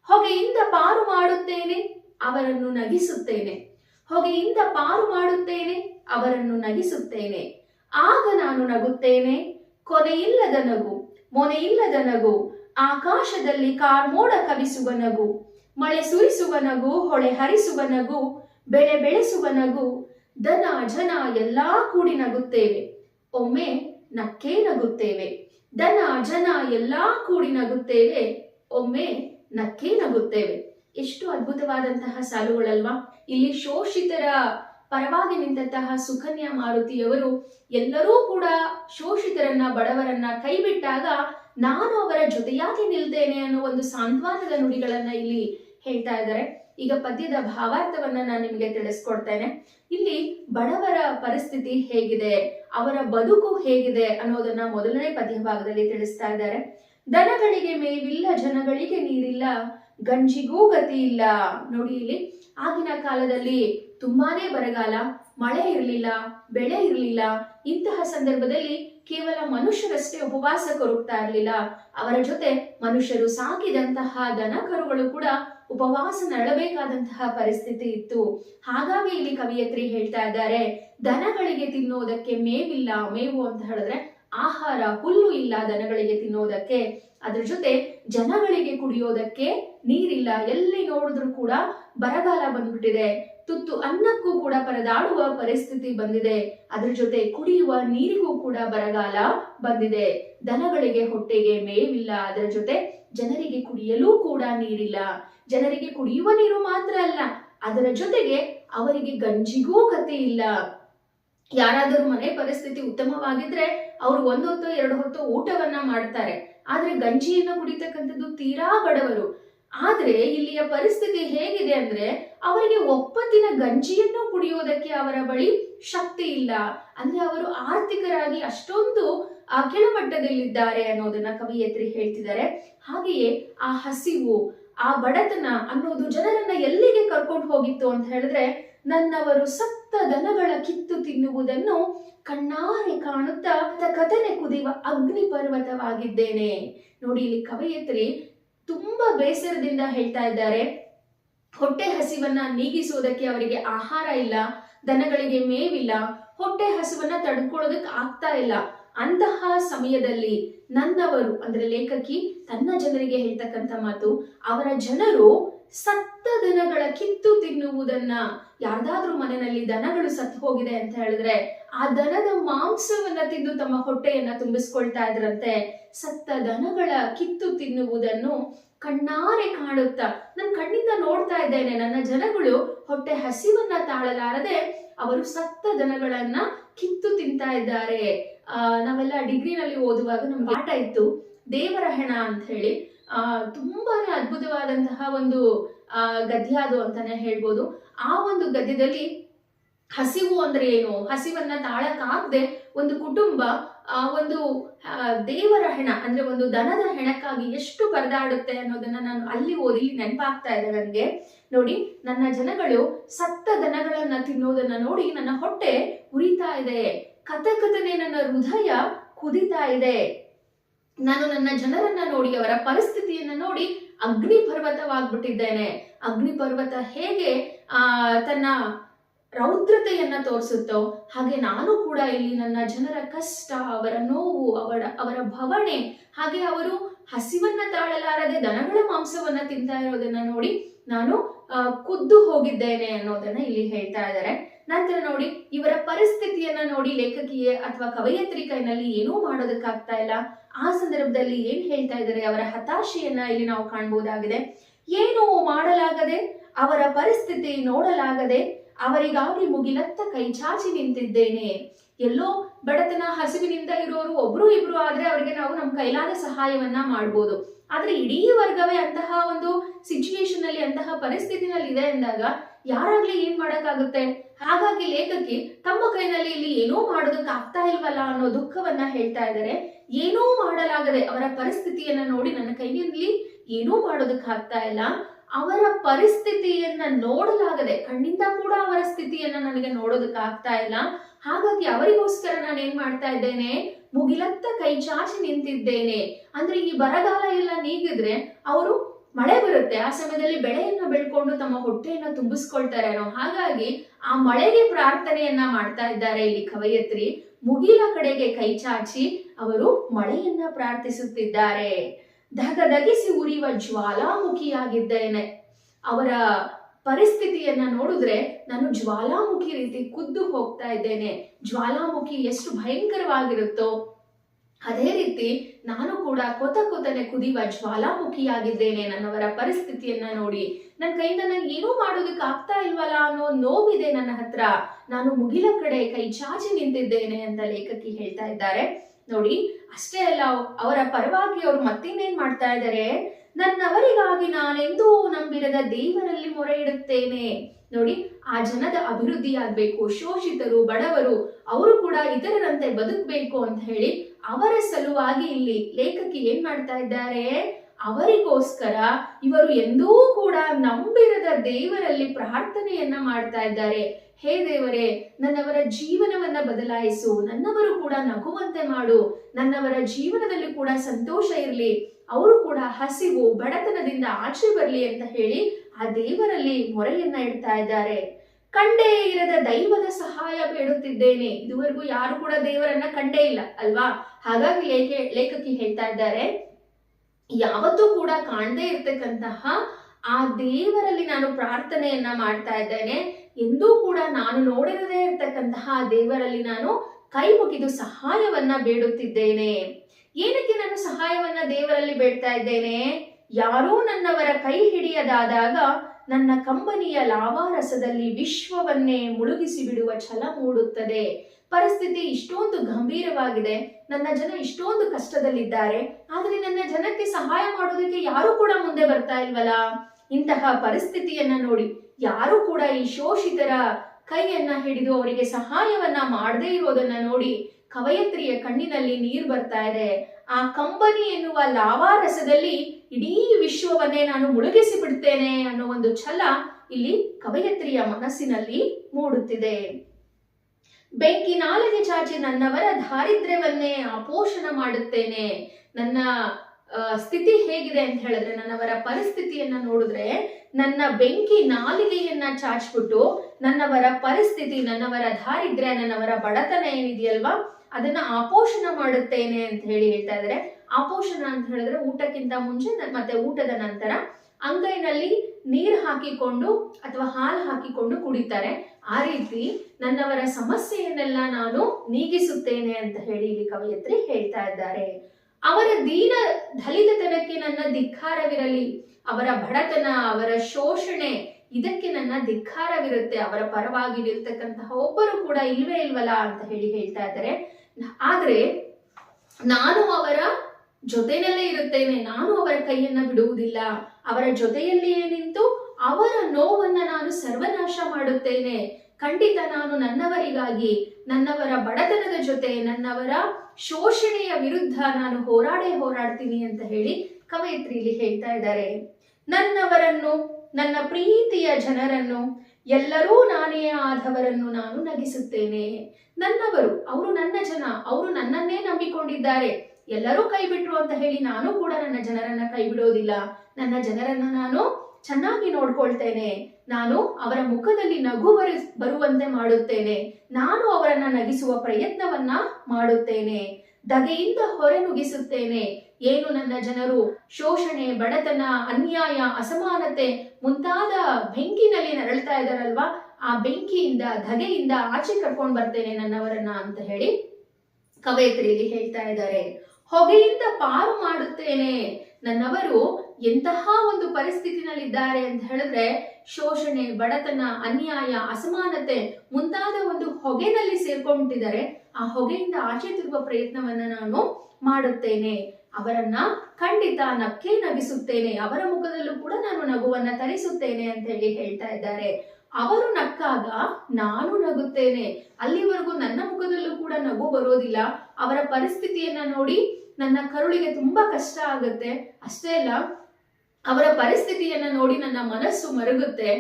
ಹೊಗೆಯಿಂದ ಪಾರು ಮಾಡುತ್ತೇನೆ. ಅವರನ್ನು ನಗಿಸುತ್ತೇನೆ. ಹೊಗೆಯಿಂದ ಪಾರು ಮಾಡುತ್ತೇನೆ, ಅವರನ್ನು ನಗಿಸುತ್ತೇನೆ. ಆಗ ನಾನು ನಗುತ್ತೇನೆ, ಕೊನೆಯಿಲ್ಲದ ನಗು, ಮೊನೆಯಿಲ್ಲದ ನಗು, ಆಕಾಶದಲ್ಲಿ ಕಾರ್ಮೋಡ ಕವಿಸುವ ನಗು, ಮಳೆ ಸುರಿಸುವ ನಗು, ಹೊಳೆ ಹರಿಸುವ ನಗು, ಬೆಳೆ ಬೆಳೆಸುವ ನಗು ದನ ಜನ ಎಲ್ಲಾ ಕೂಡಿ ನಗುತ್ತೇವೆ. ಒಮ್ಮೆ ನಕ್ಕೇ ನಗುತ್ತೇವೆ. ದನ ಜನ ಎಲ್ಲಾ ಕೂಡಿ ನಗುತ್ತೇವೆ. ಒಮ್ಮೆ ನಕ್ಕೇ ನಗುತ್ತೇವೆ. ಎಷ್ಟು ಅದ್ಭುತವಾದಂತಹ ಸಾಲುಗಳಲ್ವಾ? ಇಲ್ಲಿ ಶೋಷಿತರ ಪರವಾಗಿ ನಿಂತಹ ಸುಕನ್ಯಾ ಮಾರುತಿಯವರು ಎಲ್ಲರೂ ಕೂಡ ಶೋಷಿತರನ್ನ, ಬಡವರನ್ನ ಕೈಬಿಟ್ಟಾಗ ನಾನು ಅವರ ಜೊತೆಯಾಗಿ ನಿಲ್ತೇನೆ ಅನ್ನೋ ಒಂದು ಸಾಂತ್ವಾನದ ನುಡಿಗಳನ್ನ ಇಲ್ಲಿ ಹೇಳ್ತಾ ಇದ್ದಾರೆ. ಈಗ ಪದ್ಯದ ಭಾವಾರ್ಥವನ್ನ ನಾನು ನಿಮಗೆ ತಿಳಿಸ್ಕೊಡ್ತೇನೆ. ಇಲ್ಲಿ ಬಡವರ ಪರಿಸ್ಥಿತಿ ಹೇಗಿದೆ, ಅವರ ಬದುಕು ಹೇಗಿದೆ ಅನ್ನೋದನ್ನ ಮೊದಲನೇ ಪದ್ಯ ಭಾಗದಲ್ಲಿ ತಿಳಿಸ್ತಾ ಇದ್ದಾರೆ. ದನಗಳಿಗೆ ಮೇವಿಲ್ಲ, ಜನಗಳಿಗೆ ನೀರಿಲ್ಲ ಗಂಜಿಗೂ ಗತಿ ಇಲ್ಲ. ನೋಡಿ ಇಲ್ಲಿ, ಆಗಿನ ಕಾಲದಲ್ಲಿ ತುಂಬಾನೇ ಬರಗಾಲ, ಮಳೆ ಇರಲಿಲ್ಲ, ಬೆಳೆ ಇರಲಿಲ್ಲ. ಇಂತಹ ಸಂದರ್ಭದಲ್ಲಿ ಕೇವಲ ಮನುಷ್ಯರಷ್ಟೇ ಉಪವಾಸ ಕೊರಗ್ತಾ ಇರಲಿಲ್ಲ. ಅವರ ಜೊತೆ ಮನುಷ್ಯರು ಸಾಕಿದಂತಹ ದನ ಕರುಗಳು ಕೂಡ ಉಪವಾಸ ನಡಬೇಕಾದಂತಹ ಪರಿಸ್ಥಿತಿ ಇತ್ತು. ಹಾಗಾಗಿ ಇಲ್ಲಿ ಕವಿಯತ್ರಿ ಹೇಳ್ತಾ ಇದ್ದಾರೆ, ದನಗಳಿಗೆ ತಿನ್ನೋದಕ್ಕೆ ಮೇವಿಲ್ಲ, ಮೇವು ಅಂತ ಹೇಳಿದ್ರೆ ಆಹಾರ ಹುಲ್ಲು ಇಲ್ಲ ದನಗಳಿಗೆ ತಿನ್ನೋದಕ್ಕೆ. ಅದ್ರ ಜೊತೆ ಜನಗಳಿಗೆ ಕುಡಿಯೋದಕ್ಕೆ ನೀರಿಲ್ಲ, ಎಲ್ಲಿ ನೋಡಿದ್ರು ಕೂಡ ಬರಗಾಲ ಬಂದ್ಬಿಟ್ಟಿದೆ. ತುತ್ತು ಅನ್ನಕ್ಕೂ ಕೂಡ ಪರದಾಡುವ ಪರಿಸ್ಥಿತಿ ಬಂದಿದೆ. ಅದ್ರ ಜೊತೆ ಕುಡಿಯುವ ನೀರಿಗೂ ಕೂಡ ಬರಗಾಲ ಬಂದಿದೆ. ದನಗಳಿಗೆ ಹೊಟ್ಟೆಗೆ ಮೇವಿಲ್ಲ, ಅದರ ಜೊತೆ ಜನರಿಗೆ ಕುಡಿಯಲು ಕೂಡ ನೀರಿಲ್ಲ. ಜನರಿಗೆ ಕುಡಿಯುವ ನೀರು ಮಾತ್ರ ಅಲ್ಲ, ಅದರ ಜೊತೆಗೆ ಅವರಿಗೆ ಗಂಜಿಗೂ ಕತೆ ಇಲ್ಲ. ಯಾರಾದರೂ ಮನೆ ಪರಿಸ್ಥಿತಿ ಉತ್ತಮವಾಗಿದ್ರೆ ಅವರು ಒಂದೊತ್ತು ಎರಡು ಹೊತ್ತು ಊಟವನ್ನ ಮಾಡ್ತಾರೆ. ಆದ್ರೆ ಗಂಜಿಯನ್ನ ಕುಡಿತಕ್ಕಂಥದ್ದು ತೀರಾ ಬಡವರು. ಆದ್ರೆ ಇಲ್ಲಿಯ ಪರಿಸ್ಥಿತಿ ಹೇಗಿದೆ ಅಂದ್ರೆ ಅವರಿಗೆ ಒಪ್ಪತ್ತಿನ ಗಂಜಿಯನ್ನು ಕುಡಿಯೋದಕ್ಕೆ ಅವರ ಬಳಿ ಶಕ್ತಿ ಇಲ್ಲ. ಅಂದ್ರೆ ಅವರು ಆರ್ಥಿಕರಾಗಿ ಅಷ್ಟೊಂದು, ಆ, ಕೆಳಮಟ್ಟದಲ್ಲಿದ್ದಾರೆ ಅನ್ನೋದನ್ನ ಕವಿಯತ್ರಿ ಹೇಳ್ತಿದ್ದಾರೆ. ಹಾಗೆಯೇ ಆ ಹಸಿವು, ಆ ಬಡತನ ಅನ್ನೋದು ಜನರನ್ನ ಎಲ್ಲಿಗೆ ಕರ್ಕೊಂಡು ಹೋಗಿತ್ತು ಅಂತ ಹೇಳಿದ್ರೆ ನನ್ನವರು ಸತ್ತ ದನಗಳ ಕಿತ್ತು ತಿನ್ನುವುದನ್ನು ಕಣ್ಣಾರೆ ಕಾಣುತ್ತಾ ಕಥನೆ ಕುದಿಯುವ ಅಗ್ನಿ ಪರ್ವತವಾಗಿದ್ದೇನೆ ನೋಡಿ ಇಲ್ಲಿ ಕವಯತ್ರಿ ತುಂಬಾ ಬೇಸರದಿಂದ ಹೇಳ್ತಾ ಇದ್ದಾರೆ. ಹೊಟ್ಟೆ ಹಸಿವನ್ನ ನೀಗಿಸುವುದಕ್ಕೆ ಅವರಿಗೆ ಆಹಾರ ಇಲ್ಲ, ದನಗಳಿಗೆ ಮೇವಿಲ್ಲ, ಹೊಟ್ಟೆ ಹಸಿವನ್ನ ತಡ್ಕೊಳ್ಳೋದಕ್ಕೆ ಆಗ್ತಾ ಇಲ್ಲ. ಅಂತಹ ಸಮಯದಲ್ಲಿ ನನ್ನವರು, ಅಂದ್ರೆ ಲೇಖಕಿ, ತನ್ನ ಜನರಿಗೆ ಹೇಳ್ತಕ್ಕಂಥ ಮಾತು, ಅವರ ಜನರು ಸತ್ತ ದನಗಳ ಕಿತ್ತು ತಿನ್ನುವುದನ್ನ ಯಾರ್ದಾದ್ರೂ ಮನೆಯಲ್ಲಿ ದನಗಳು ಸತ್ತು ಹೋಗಿದೆ ಅಂತ ಹೇಳಿದ್ರೆ ಆ ದನದ ಮಾಂಸವನ್ನ ತಿಂದು ತಮ್ಮ ಹೊಟ್ಟೆಯನ್ನ ತುಂಬಿಸ್ಕೊಳ್ತಾ ಇದ್ರಂತೆ. ಸತ್ತ ದನಗಳ ಕಿತ್ತು ತಿನ್ನುವುದನ್ನು ಕಣ್ಣಾರೆ ಕಾಣುತ್ತಾ ನನ್ನ ಕಣ್ಣಿಂದ ನೋಡ್ತಾ ಇದ್ದೇನೆ, ನನ್ನ ಜನಗಳು ಹೊಟ್ಟೆ ಹಸಿವನ್ನ ತಾಳಲಾರದೆ ಅವರು ಸತ್ತ ದನಗಳನ್ನ ಕಿತ್ತು ತಿಂತಾ ಇದ್ದಾರೆ. ಆ, ನಾವೆಲ್ಲ ಡಿಗ್ರಿನಲ್ಲಿ ಓದುವಾಗ ನಮ್ಗೆ ಆಟ ಇತ್ತು ದೇವರ ಹೆಣ ಅಂತ ಹೇಳಿ. ತುಂಬಾನೇ ಅದ್ಭುತವಾದಂತಹ ಒಂದು, ಆ, ಗದ್ಯ ಅದು ಅಂತಾನೆ ಹೇಳ್ಬೋದು. ಆ ಒಂದು ಗದ್ಯದಲ್ಲಿ ಹಸಿವು ಅಂದ್ರೆ ಏನು? ಹಸಿವನ್ನ ತಾಳಕ್ಕಾಗದೆ ಒಂದು ಕುಟುಂಬ, ಆ, ಒಂದು ದೇವರ ಹೆಣ ಅಂದ್ರೆ ಒಂದು ದನದ ಹೆಣಕ್ಕಾಗಿ ಎಷ್ಟು ಪರದಾಡುತ್ತೆ ಅನ್ನೋದನ್ನ ನಾನು ಅಲ್ಲಿ ಓದಿ ನೆನಪಾಗ್ತಾ ಇದೆ ನನಗೆ. ನೋಡಿ, ನನ್ನ ಜನಗಳು ಸತ್ತ ದನಗಳನ್ನ ತಿನ್ನೋದನ್ನ ನೋಡಿ ನನ್ನ ಹೊಟ್ಟೆ ಉರಿತಾ ಇದೆ. ಕಥಕಥನೆ ನನ್ನ ಹೃದಯ ಕುದಿತಾ ಇದೆ. ನಾನು ನನ್ನ ಜನರನ್ನ ನೋಡಿ, ಅವರ ಪರಿಸ್ಥಿತಿಯನ್ನ ನೋಡಿ ಅಗ್ನಿ ಪರ್ವತವಾಗ್ಬಿಟ್ಟಿದ್ದೇನೆ ಅಗ್ನಿ ಪರ್ವತ ಹೇಗೆ, ಆ, ತನ್ನ ರೌದ್ರತೆಯನ್ನ ತೋರಿಸುತ್ತೋ, ಹಾಗೆ ನಾನು ಕೂಡ ಇಲ್ಲಿ ನನ್ನ ಜನರ ಕಷ್ಟ, ಅವರ ನೋವು, ಅವರ ಅವರ ಭವಣೆ, ಹಾಗೆ ಅವರು ಹಸಿವನ್ನ ತಾಳಲಾರದೆ ದನಗಳ ಮಾಂಸವನ್ನ ತಿಂತಾ ಇರೋದನ್ನ ನೋಡಿ ನಾನು ಕುದ್ದು ಹೋಗಿದ್ದೇನೆ ಅನ್ನೋದನ್ನ ಇಲ್ಲಿ ಹೇಳ್ತಾ ಇದ್ದಾರೆ. ನಂತರ ನೋಡಿ, ಇವರ ಪರಿಸ್ಥಿತಿಯನ್ನ ನೋಡಿ ಲೇಖಕಿಯೇ ಅಥವಾ ಕವಯತ್ರಿ ಕೈನಲ್ಲಿ ಏನೂ ಮಾಡೋದಕ್ಕಾಗ್ತಾ ಇಲ್ಲ. ಆ ಸಂದರ್ಭದಲ್ಲಿ ಏನ್ ಹೇಳ್ತಾ ಇದ್ದಾರೆ? ಅವರ ಹತಾಶೆಯನ್ನ ಇಲ್ಲಿ ನಾವು ಕಾಣಬಹುದಾಗಿದೆ ಏನು ಮಾಡಲಾಗದೆ, ಅವರ ಪರಿಸ್ಥಿತಿ ನೋಡಲಾಗದೆ, ಅವರಿಗಾಗಿ ಮುಗಿಲತ್ತ ಕೈಚಾಚಿ ನಿಂತಿದ್ದೇನೆ. ಎಲ್ಲೋ ಬಡತನ ಹಸಿವಿನಿಂದ ಇರೋರು ಒಬ್ರು ಇಬ್ರು ಆದ್ರೆ ಅವರಿಗೆ ನಾವು ನಮ್ಮ ಕೈಲಾದ ಸಹಾಯವನ್ನ ಮಾಡ್ಬೋದು. ಆದ್ರೆ ಇಡೀ ವರ್ಗವೇ ಅಂತಹ ಒಂದು ಸಿಚುವೇಶನ್ ಅಲ್ಲಿ, ಅಂತಹ ಪರಿಸ್ಥಿತಿನಲ್ಲಿ ಇದೆ ಅಂದಾಗ ಯಾರಾಗ್ಲಿ ಏನ್ ಮಾಡಕ್ಕಾಗುತ್ತೆ? ಹಾಗಾಗಿ ಲೇಖಕಿ ತಮ್ಮ ಕೈನಲ್ಲಿ ಇಲ್ಲಿ ಏನೂ ಮಾಡೋದಕ್ಕೆ ಆಗ್ತಾ ಇಲ್ವಲ್ಲ ಅನ್ನೋ ದುಃಖವನ್ನ ಹೇಳ್ತಾ ಇದ್ದಾರೆ. ಏನೂ ಮಾಡಲಾಗದೆ ಅವರ ಪರಿಸ್ಥಿತಿಯನ್ನ ನೋಡಿ ನನ್ನ ಕೈಯಲ್ಲಿ ಏನೂ ಮಾಡೋದಕ್ಕೆ ಆಗ್ತಾ ಇಲ್ಲ. ಅವರ ಪರಿಸ್ಥಿತಿಯನ್ನ ನೋಡಲಾಗದೆ ಕಣ್ಣಿಂದ ಕೂಡ ಅವರ ಸ್ಥಿತಿಯನ್ನ ನನಗೆ ನೋಡೋದಕ್ಕೆ ಆಗ್ತಾ ಇಲ್ಲ. ಹಾಗಾಗಿ ಅವರಿಗೋಸ್ಕರ ನಾನು ಏನ್ ಮಾಡ್ತಾ ಇದ್ದೇನೆ? ಮುಗಿಲತ್ತ ಕೈ ಚಾಚಿ ನಿಂತಿದ್ದೇನೆ. ಅಂದ್ರೆ ಈ ಬರಗಾಲ ಎಲ್ಲ ನೀಗಿದ್ರೆ ಅವರು ಮಳೆ ಬರುತ್ತೆ, ಆ ಸಮಯದಲ್ಲಿ ಬೆಳೆಯನ್ನ ಬೆಳ್ಕೊಂಡು ತಮ್ಮ ಹೊಟ್ಟೆಯನ್ನ ತುಂಬಿಸ್ಕೊಳ್ತಾರೆ ಅನ್ನೋ ಹಾಗಾಗಿ ಆ ಮಳೆಗೆ ಪ್ರಾರ್ಥನೆಯನ್ನ ಮಾಡ್ತಾ ಇದ್ದಾರೆ ಇಲ್ಲಿ ಕವಯತ್ರಿ. ಮುಗಿಲ ಕಡೆಗೆ ಕೈ ಚಾಚಿ ಅವರು ಮಳೆಯನ್ನ ಪ್ರಾರ್ಥಿಸುತ್ತಿದ್ದಾರೆ. ಧಗಧಗಿಸಿ ಉರಿಯುವ ಜ್ವಾಲಾಮುಖಿಯಾಗಿದ್ದೇನೆ. ಅವರ ಪರಿಸ್ಥಿತಿಯನ್ನ ನೋಡಿದ್ರೆ ನಾನು ಜ್ವಾಲಾಮುಖಿ ರೀತಿ ಕುದ್ದು ಹೋಗ್ತಾ ಇದ್ದೇನೆ. ಜ್ವಾಲಾಮುಖಿ ಎಷ್ಟು ಭಯಂಕರವಾಗಿರುತ್ತೋ ಅದೇ ರೀತಿ ನಾನು ಕೂಡ ಕೊತ ಕೊತನೆ ಕುದಿಯುವ ಜ್ವಾಲಾಮುಖಿಯಾಗಿದ್ದೇನೆ. ನನ್ನವರ ಪರಿಸ್ಥಿತಿಯನ್ನ ನೋಡಿ. ನನ್ನ ಕೈಯಿಂದ ನಾನು ಏನೂ ಮಾಡೋದಕ್ಕೆ ಆಗ್ತಾ ಇಲ್ವಲ್ಲ ಅನ್ನೋ ನೋವಿದೆ ನನ್ನ ಹತ್ರ. ನಾನು ಮುಗಿಲ ಕಡೆ ಕೈ ಚಾಚಿ ನಿಂತಿದ್ದೇನೆ ಅಂತ ಲೇಖಕಿ ಹೇಳ್ತಾ ಇದ್ದಾರೆ. ನೋಡಿ, ಅಷ್ಟೇ ಅಲ್ಲ, ಅವರ ಪರವಾಗಿ ಅವ್ರು ಮತ್ತಿನ್ನೇನ್ ಮಾಡ್ತಾ ಇದ್ದಾರೆ? ನನ್ನವರಿಗಾಗಿ ನಾನೆಂದೂ ನಂಬಿರದ ದೇವರಲ್ಲಿ ಮೊರೆ ಇಡುತ್ತೇನೆ. ನೋಡಿ, ಆ ಜನದ ಅಭಿವೃದ್ಧಿ ಆಗ್ಬೇಕು ಶೋಷಿತರು, ಬಡವರು, ಅವರು ಕೂಡ ಇತರರಂತೆ ಬದುಕಬೇಕು ಅಂತ ಹೇಳಿ ಅವರ ಸಲುವಾಗಿ ಇಲ್ಲಿ ಲೇಖಕಿ ಏನ್ ಮಾಡ್ತಾ ಇದ್ದಾರೆ? ಅವರಿಗೋಸ್ಕರ ಇವರು ಎಂದೂ ಕೂಡ ನಂಬಿರದ ದೇವರಲ್ಲಿ ಪ್ರಾರ್ಥನೆಯನ್ನ ಮಾಡ್ತಾ ಇದ್ದಾರೆ. ಹೇ ದೇವರೇ, ನನ್ನವರ ಜೀವನವನ್ನ ಬದಲಾಯಿಸು, ನನ್ನವರು ಕೂಡ ನಗುವಂತೆ ಮಾಡು, ನನ್ನವರ ಜೀವನದಲ್ಲಿ ಕೂಡ ಸಂತೋಷ ಇರಲಿ, ಅವರು ಕೂಡ ಹಸಿವು, ಬಡತನದಿಂದ ಆಚೆ ಬರಲಿ ಅಂತ ಹೇಳಿ ಆ ದೇವರಲ್ಲಿ ಮೊರೆಯನ್ನ ಇಡ್ತಾ ಇದ್ದಾರೆ. ಕಂಡೇ ಇರದ ದೈವದ ಸಹಾಯ ಬೇಡುತ್ತಿದ್ದೇನೆ. ಇದುವರೆಗೂ ಯಾರು ಕೂಡ ದೇವರನ್ನ ಕಂಡೇ ಇಲ್ಲ, ಅಲ್ವಾ? ಹಾಗಾಗಿ ಲೇಖ, ಲೇಖಕಿ ಹೇಳ್ತಾ ಇದ್ದಾರೆ, ಯಾವತ್ತೂ ಕೂಡ ಕಾಣದೇ ಇರ್ತಕ್ಕಂತಹ ಆ ದೇವರಲ್ಲಿ ನಾನು ಪ್ರಾರ್ಥನೆಯನ್ನ ಮಾಡ್ತಾ ಇದ್ದೇನೆ. ಎಂದೂ ಕೂಡ ನಾನು ನೋಡಿರದೇ ಇರ್ತಕ್ಕಂತಹ ದೇವರಲ್ಲಿ ನಾನು ಕೈ ಮುಗಿದು ಸಹಾಯವನ್ನ ಬೇಡುತ್ತಿದ್ದೇನೆ. ಏನಕ್ಕೆ ನಾನು ಸಹಾಯವನ್ನ ದೇವರಲ್ಲಿ ಬೇಡ್ತಾ ಇದ್ದೇನೆ? ಯಾರೂ ನನ್ನವರ ಕೈ ಹಿಡಿಯದಾದಾಗ ನನ್ನ ಕಂಬನಿಯ ಲಾವಾರಸದಲ್ಲಿ ವಿಶ್ವವನ್ನೇ ಮುಳುಗಿಸಿ ಬಿಡುವ ಛಲ ಮೂಡುತ್ತದೆ. ಪರಿಸ್ಥಿತಿ ಇಷ್ಟೊಂದು ಗಂಭೀರವಾಗಿದೆ. ನನ್ನ ಜನ ಇಷ್ಟೊಂದು ಕಷ್ಟದಲ್ಲಿದ್ದಾರೆ. ಆದರೆ ನನ್ನ ಜನಕ್ಕೆ ಸಹಾಯ ಮಾಡೋದಕ್ಕೆ ಯಾರು ಕೂಡ ಮುಂದೆ ಬರ್ತಾ ಇಲ್ವಲ್ಲ? ಇಂತಹ ಪರಿಸ್ಥಿತಿಯನ್ನ ನೋಡಿ ಯಾರು ಕೂಡ ಈ ಶೋಷಿತರ ಕೈಯನ್ನ ಹಿಡಿದು ಅವರಿಗೆ ಸಹಾಯವನ್ನ ಮಾಡದೇ ಇರೋದನ್ನ ನೋಡಿ ಕವಯತ್ರಿಯ ಕಣ್ಣಿನಲ್ಲಿ ನೀರು ಬರ್ತಾ ಇದೆ. ಆ ಕಂಬನಿ ಎನ್ನುವ ಲಾವಾರಸದಲ್ಲಿ ಇಡೀ ವಿಶ್ವವನ್ನೇ ನಾನು ಮುಳುಗಿಸಿ ಬಿಡ್ತೇನೆ ಅನ್ನೋ ಒಂದು ಛಲ ಇಲ್ಲಿ ಕವಯತ್ರಿಯ ಮನಸ್ಸಿನಲ್ಲಿ ಮೂಡುತ್ತಿದೆ. ಬೆಂಕಿ ನಾಲಿಗೆ ಚಾಚಿ ನನ್ನವರ ದಾರಿದ್ರ್ಯವನ್ನೇ ಅಪೋಷಣ ಮಾಡುತ್ತೇನೆ. ನನ್ನ ಸ್ಥಿತಿ ಹೇಗಿದೆ ಅಂತ ಹೇಳಿದ್ರೆ, ನನ್ನವರ ಪರಿಸ್ಥಿತಿಯನ್ನ ನೋಡಿದ್ರೆ, ನನ್ನ ಬೆಂಕಿ ನಾಲಿಗೆಯನ್ನ ಚಾಚ್ಬಿಟ್ಟು, ನನ್ನವರ ಪರಿಸ್ಥಿತಿ, ನನ್ನವರ ದಾರಿದ್ರ್ಯ, ನನ್ನವರ ಬಡತನ ಏನಿದೆಯಲ್ವಾ ಅದನ್ನ ಆಪೋಷಣ ಮಾಡುತ್ತೇನೆ ಅಂತ ಹೇಳಿ ಹೇಳ್ತಾ ಇದ್ದಾರೆ ಆಪೋಷಣ ಅಂತ ಹೇಳಿದ್ರೆ ಊಟಕ್ಕಿಂತ ಮುಂಚೆ ಮತ್ತೆ ಊಟದ ನಂತರ ಅಂಗೈನಲ್ಲಿ ನೀರ್ ಹಾಕಿಕೊಂಡು ಅಥವಾ ಹಾಲು ಹಾಕಿಕೊಂಡು ಕುಡಿತಾರೆ. ಆ ರೀತಿ ನನ್ನವರ ಸಮಸ್ಯೆಯನ್ನೆಲ್ಲ ನಾನು ನೀಗಿಸುತ್ತೇನೆ ಅಂತ ಹೇಳಿ ಇಲ್ಲಿ ಕವಯತ್ರಿ ಹೇಳ್ತಾ ಇದ್ದಾರೆ. ಅವರ ದೀನ ದಲಿತತನಕ್ಕೆ ನನ್ನ ಧಿಕ್ಕಾರವಿರಲಿ, ಅವರ ಬಡತನ, ಅವರ ಶೋಷಣೆ, ಇದಕ್ಕೆ ನನ್ನ ಧಿಕ್ಕಾರವಿರುತ್ತೆ, ಅವರ ಪರವಾಗಿ ನಿಲ್ತಕ್ಕಂತಹ ಒಬ್ಬರು ಕೂಡ ಇಲ್ವೇ ಇಲ್ವಲ್ಲ ಅಂತ ಹೇಳಿ ಹೇಳ್ತಾ ಇದ್ದಾರೆ. ಆದ್ರೆ ನಾನು ಅವರ ಜೊತೆಯಲ್ಲೇ ಇರುತ್ತೇನೆ, ನಾನು ಅವರ ಕೈಯನ್ನ ಬಿಡುವುದಿಲ್ಲ. ಅವರ ಜೊತೆಯಲ್ಲಿಯೇ ನಿಂತು ಅವರ ನೋವನ್ನ ನಾನು ಸರ್ವನಾಶ ಮಾಡುತ್ತೇನೆ. ಖಂಡಿತ ನಾನು ನನ್ನವರಿಗಾಗಿ, ನನ್ನವರ ಬಡತನದ ಜೊತೆ, ನನ್ನವರ ಶೋಷಣೆಯ ವಿರುದ್ಧ ನಾನು ಹೋರಾಡೇ ಹೋರಾಡ್ತೀನಿ ಅಂತ ಹೇಳಿ ಕವಯಿತ್ರಿಲಿ ಹೇಳ್ತಾ ಇದ್ದಾರೆ. ನನ್ನವರನ್ನು, ನನ್ನ ಪ್ರೀತಿಯ ಜನರನ್ನು ಎಲ್ಲರೂ ನಾನೇ ಆದವರನ್ನು ನಾನು ನಗಿಸುತ್ತೇನೆ. ನನ್ನವರು, ಅವರು ನನ್ನ ಜನ, ಅವರು ನನ್ನನ್ನೇ ನಂಬಿಕೊಂಡಿದ್ದಾರೆ. ಎಲ್ಲರೂ ಕೈ ಬಿಟ್ರು ಅಂತ ಹೇಳಿ ನಾನು ಕೂಡ ನನ್ನ ಜನರನ್ನ ಕೈ ಬಿಡೋದಿಲ್ಲ ನನ್ನ ಜನರನ್ನ ನಾನು ಚೆನ್ನಾಗಿ ನೋಡ್ಕೊಳ್ತೇನೆ. ನಾನು ಅವರ ಮುಖದಲ್ಲಿ ನಗು ಬರಿ, ಬರುವಂತೆ ಮಾಡುತ್ತೇನೆ. ನಾನು ಅವರನ್ನ ನಗಿಸುವ ಪ್ರಯತ್ನವನ್ನ ಮಾಡುತ್ತೇನೆ. ದಗೆಯಿಂದ ಹೊರೆ ನುಗಿಸುತ್ತೇನೆ ಏನು ನನ್ನ ಜನರು, ಶೋಷಣೆ, ಬಡತನ, ಅನ್ಯಾಯ, ಅಸಮಾನತೆ ಮುಂತಾದ ಬೆಂಕಿನಲ್ಲಿ ನರಳ್ತಾ ಇದಾರಲ್ವಾ ಆ ಬೆಂಕಿಯಿಂದ, ಧಗೆಯಿಂದ ಆಚೆ ಕರ್ಕೊಂಡು ಬರ್ತೇನೆ ನನ್ನವರನ್ನ ಅಂತ ಹೇಳಿ ಕವಯತ್ರಿಯಲ್ಲಿ ಹೇಳ್ತಾ ಇದ್ದಾರೆ. ಹೊಗೆಯಿಂದ ಪಾರು ಮಾಡುತ್ತೇನೆ. ನನ್ನವರು ಎಂತಹ ಒಂದು ಪರಿಸ್ಥಿತಿನಲ್ಲಿದ್ದಾರೆ ಅಂತ ಹೇಳಿದ್ರೆ, ಶೋಷಣೆ, ಬಡತನ, ಅನ್ಯಾಯ, ಅಸಮಾನತೆ ಮುಂತಾದ ಒಂದು ಹೊಗೆನಲ್ಲಿ ಸೇರ್ಕೊಂಡಿದ್ದಾರೆ ಆ ಹೊಗೆಯಿಂದ ಆಚೆ ತಿರುವ ಪ್ರಯತ್ನವನ್ನ ನಾನು ಮಾಡುತ್ತೇನೆ. ಅವರನ್ನ ಖಂಡಿತ ನಕ್ಕೆ ನಗಿಸುತ್ತೇನೆ. ಅವರ ಮುಖದಲ್ಲೂ ಕೂಡ ನಾನು ನಗುವನ್ನ ತರಿಸುತ್ತೇನೆ ಅಂತ ಹೇಳಿ ಹೇಳ್ತಾ ಇದ್ದಾರೆ. ಅವರು ನಕ್ಕಾಗ ನಾನು ನಗುತ್ತೇನೆ. ಅಲ್ಲಿವರೆಗೂ ನನ್ನ ಮುಖದಲ್ಲೂ ಕೂಡ ನಗು ಬರೋದಿಲ್ಲ. ಅವರ ಪರಿಸ್ಥಿತಿಯನ್ನ ನೋಡಿ ನನ್ನ ಕರುಳಿಗೆ ತುಂಬಾ ಕಷ್ಟ ಆಗುತ್ತೆ. ಅಷ್ಟೇ ಅಲ್ಲ, ಅವರ ಪರಿಸ್ಥಿತಿಯನ್ನ ನೋಡಿ ನನ್ನ ಮನಸ್ಸು ಮರುಗುತ್ತೆ.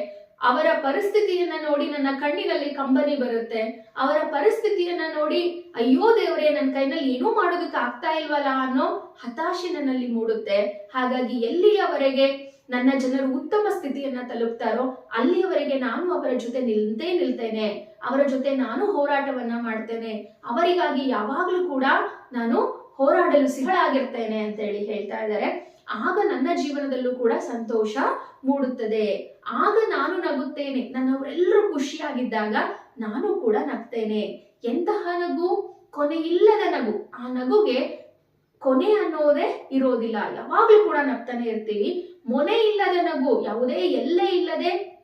ಅವರ ಪರಿಸ್ಥಿತಿಯನ್ನ ನೋಡಿ ನನ್ನ ಕಣ್ಣಿನಲ್ಲಿ ಕಂಬನಿ ಬರುತ್ತೆ. ಅವರ ಪರಿಸ್ಥಿತಿಯನ್ನ ನೋಡಿ, ಅಯ್ಯೋ ದೇವರೇ ನನ್ನ ಕೈನಲ್ಲಿ ಏನೂ ಮಾಡೋದಕ್ಕೆ ಆಗ್ತಾ ಇಲ್ವಲ್ಲ ಅನ್ನೋ ಹತಾಶೆ ನನ್ನಲ್ಲಿ ಮೂಡುತ್ತೆ. ಹಾಗಾಗಿ ಎಲ್ಲಿಯವರೆಗೆ ನನ್ನ ಜನರು ಉತ್ತಮ ಸ್ಥಿತಿಯನ್ನ ತಲುಪ್ತಾರೋ, ಅಲ್ಲಿಯವರೆಗೆ ನಾನು ಅವರ ಜೊತೆ ನಿಲ್ತೇ ನಿಲ್ತೇನೆ. ಅವರ ಜೊತೆ ನಾನು ಹೋರಾಟವನ್ನ ಮಾಡ್ತೇನೆ. ಅವರಿಗಾಗಿ ಯಾವಾಗಲೂ ಕೂಡ ನಾನು ಹೋರಾಡಲು ಸಿಹಳಾಗಿರ್ತೇನೆ ಅಂತ ಹೇಳಿ ಹೇಳ್ತಾ ಇದ್ದಾರೆ. ಆಗ ನನ್ನ ಜೀವನದಲ್ಲೂ ಕೂಡ ಸಂತೋಷ ಮೂಡುತ್ತದೆ. ಆಗ ನಾನು ನಗುತ್ತೇನೆ. ನನ್ನವರೆಲ್ಲರೂ ಖುಷಿಯಾಗಿದ್ದಾಗ ನಾನು ಕೂಡ ನಗ್ತೇನೆ. ಎಂತಹ ನಗು? ಕೊನೆಯಿಲ್ಲದ ನಗು. ಆ ನಗುಗೆ ಕೊನೆ ಅನ್ನೋದೇ ಇರೋದಿಲ್ಲ. ಯಾವಾಗ್ಲೂ ಕೂಡ ನಗ್ತಾನೆ ಇರ್ತೀವಿ. ಮೊನೆ ಇಲ್ಲದ ನಗು. ಯಾವುದೇ ಎಲ್ಲೇ ಇಲ್ಲದೆ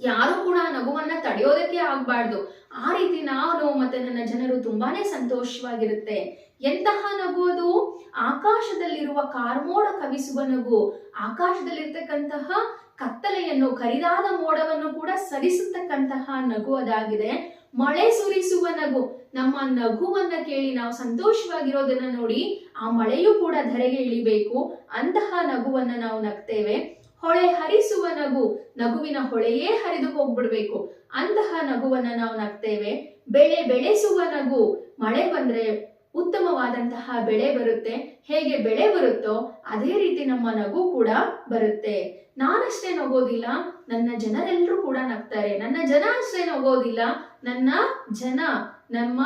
ಯಾರು ಕೂಡ ನಗುವನ್ನ ತಡೆಯೋದಕ್ಕೆ ಆಗ್ಬಾರ್ದು. ಆ ರೀತಿ ನಾನು ಮತ್ತೆ ನನ್ನ ಜನರು ತುಂಬಾನೇ ಸಂತೋಷವಾಗಿರುತ್ತೆ. ಎಂತಹ ನಗು ಅದು? ಆಕಾಶದಲ್ಲಿರುವ ಕಾರ್ಮೋಡ ಕವಿಸುವ ನಗು. ಆಕಾಶದಲ್ಲಿರ್ತಕ್ಕಂತಹ ಕತ್ತಲೆಯನ್ನು, ಕರಿದಾದ ಮೋಡವನ್ನು ಕೂಡ ಸರಿಸತಕ್ಕಂತಹ ನಗು ಅದಾಗಿದೆ. ಮಳೆ ಸುರಿಸುವ ನಗು. ನಮ್ಮ ನಗುವನ್ನ ಕೇಳಿ ನಾವು ಸಂತೋಷವಾಗಿರೋದನ್ನ ನೋಡಿ ಆ ಮಳೆಯೂ ಕೂಡ ಧರೆಗೆ ಇಳಿಬೇಕು. ಅಂತಹ ನಗುವನ್ನ ನಾವು ನಗ್ತೇವೆ. ಹೊಳೆ ಹರಿಸುವ ನಗು ನಗುವಿನ ಹೊಳೆಯೇ ಹರಿದು ಹೋಗ್ಬಿಡ್ಬೇಕು. ಅಂತಹ ನಗುವನ್ನ ನಾವು ನಗ್ತೇವೆ. ಬೆಳೆ ಬೆಳೆಸುವ ನಗು ಮಳೆ ಬಂದ್ರೆ ಉತ್ತಮವಾದಂತಹ ಬೆಳೆ ಬರುತ್ತೆ. ಹೇಗೆ ಬೆಳೆ ಬರುತ್ತೋ ಅದೇ ರೀತಿ ನಮ್ಮ ನಗು ಕೂಡ ಬರುತ್ತೆ. ನಾನಷ್ಟೇ ನಗೋದಿಲ್ಲ, ನನ್ನ ಜನರೆಲ್ಲರೂ ಕೂಡ ನಗ್ತಾರೆ. ನನ್ನ ಜನ ಅಷ್ಟೇ ನಗೋದಿಲ್ಲ. ನನ್ನ ಜನ, ನಮ್ಮ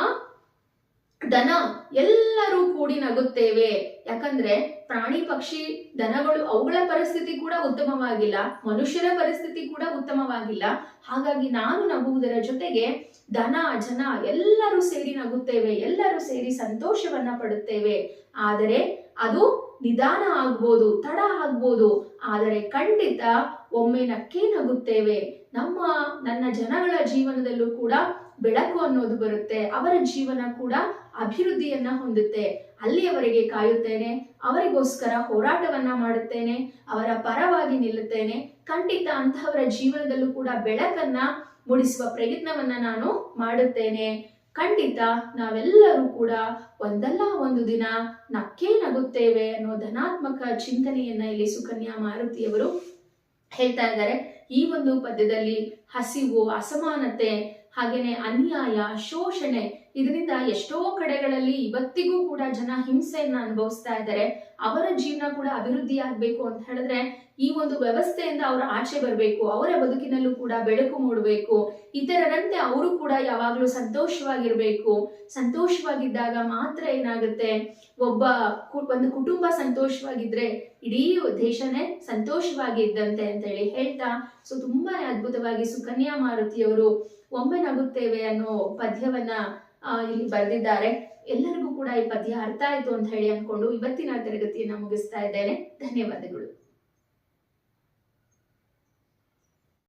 ದನ ಎಲ್ಲರೂ ಕೂಡಿ ನಗುತ್ತೇವೆ. ಯಾಕಂದ್ರೆ ಪ್ರಾಣಿ ಪಕ್ಷಿ ದನಗಳು ಅವುಗಳ ಪರಿಸ್ಥಿತಿ ಕೂಡ ಉತ್ತಮವಾಗಿಲ್ಲ, ಮನುಷ್ಯರ ಪರಿಸ್ಥಿತಿ ಕೂಡ ಉತ್ತಮವಾಗಿಲ್ಲ. ಹಾಗಾಗಿ ನಾನು ನಗುವುದರ ಜೊತೆಗೆ ದನ, ಜನ ಎಲ್ಲರೂ ಸೇರಿ ನಗುತ್ತೇವೆ, ಎಲ್ಲರೂ ಸೇರಿ ಸಂತೋಷವನ್ನ ಪಡುತ್ತೇವೆ. ಆದರೆ ಅದು ನಿಧಾನ ಆಗ್ಬೋದು, ತಡ ಆಗ್ಬೋದು. ಆದರೆ ಖಂಡಿತ ಒಮ್ಮೆ ನಕ್ಕೇ ನಗುತ್ತೇವೆ. ನಮ್ಮ, ನನ್ನ ಜನಗಳ ಜೀವನದಲ್ಲೂ ಕೂಡ ಬೆಳಕು ಅನ್ನೋದು ಬರುತ್ತೆ. ಅವರ ಜೀವನ ಕೂಡ ಅಭಿವೃದ್ಧಿಯನ್ನ ಹೊಂದುತ್ತೆ. ಅಲ್ಲಿಯವರೆಗೆ ಕಾಯುತ್ತೇನೆ, ಅವರಿಗೋಸ್ಕರ ಹೋರಾಟವನ್ನ ಮಾಡುತ್ತೇನೆ, ಅವರ ಪರವಾಗಿ ನಿಲ್ಲುತ್ತೇನೆ. ಖಂಡಿತ ಅಂತಹವರ ಜೀವನದಲ್ಲೂ ಕೂಡ ಬೆಳಕನ್ನ ಮೂಡಿಸುವ ಪ್ರಯತ್ನವನ್ನ ನಾನು ಮಾಡುತ್ತೇನೆ. ಖಂಡಿತ ನಾವೆಲ್ಲರೂ ಕೂಡ ಒಂದಲ್ಲ ಒಂದು ದಿನ ನಕ್ಕೇ ನಗುತ್ತೇವೆ ಅನ್ನೋ ಧನಾತ್ಮಕ ಚಿಂತನೆಯನ್ನ ಇಲ್ಲಿ ಸುಕನ್ಯಾ ಮಾರುತಿಯವರು ಹೇಳ್ತಾ ಇದ್ದಾರೆ. ಈ ಒಂದು ಪದ್ಯದಲ್ಲಿ ಹಸಿವು, ಅಸಮಾನತೆ ಹಾಗೇನೆ ಅನ್ಯಾಯ, ಶೋಷಣೆ ಇದರಿಂದ ಎಷ್ಟೋ ಕಡೆಗಳಲ್ಲಿ ಇವತ್ತಿಗೂ ಕೂಡ ಜನ ಹಿಂಸೆಯನ್ನ ಅನುಭವಿಸ್ತಾ ಇದ್ದಾರೆ. ಅವರ ಜೀವನ ಕೂಡ ಅಭಿವೃದ್ಧಿ ಆಗ್ಬೇಕು ಅಂತ ಹೇಳಿದ್ರೆ ಈ ಒಂದು ವ್ಯವಸ್ಥೆಯಿಂದ ಅವರ ಆಚೆ ಬರಬೇಕು, ಅವರ ಬದುಕಿನಲ್ಲೂ ಕೂಡ ಬೆಳಕು ಮೂಡಬೇಕು. ಇತರರಂತೆ ಅವರು ಕೂಡ ಯಾವಾಗಲೂ ಸಂತೋಷವಾಗಿರ್ಬೇಕು. ಸಂತೋಷವಾಗಿದ್ದಾಗ ಮಾತ್ರ ಏನಾಗುತ್ತೆ? ಒಬ್ಬ ಒಂದು ಕುಟುಂಬ ಸಂತೋಷವಾಗಿದ್ರೆ ಇಡೀ ದೇಶನೇ ಸಂತೋಷವಾಗಿ ಇದ್ದಂತೆ ಅಂತ ಹೇಳಿ ಹೇಳ್ತಾ, ಸೊ ತುಂಬಾನೇ ಅದ್ಭುತವಾಗಿ ಸುಕನ್ಯಾ ಮಾರುತಿಯವರು ಒಮ್ಮೆ ನಗುತ್ತೇವೆ ಅನ್ನೋ ಪದ್ಯವನ್ನ ಇಲ್ಲಿ ಬರೆದಿದ್ದಾರೆ. ಎಲ್ಲರಿಗೂ ಕೂಡ ಈ ಪದ್ಯ ಅರ್ಥ ಆಯ್ತು ಅಂತ ಹೇಳಿ ಅನ್ಕೊಂಡು ಇವತ್ತಿನ ತರಗತಿಯನ್ನ ಮುಗಿಸ್ತಾ ಇದ್ದೇನೆ. ಧನ್ಯವಾದಗಳು.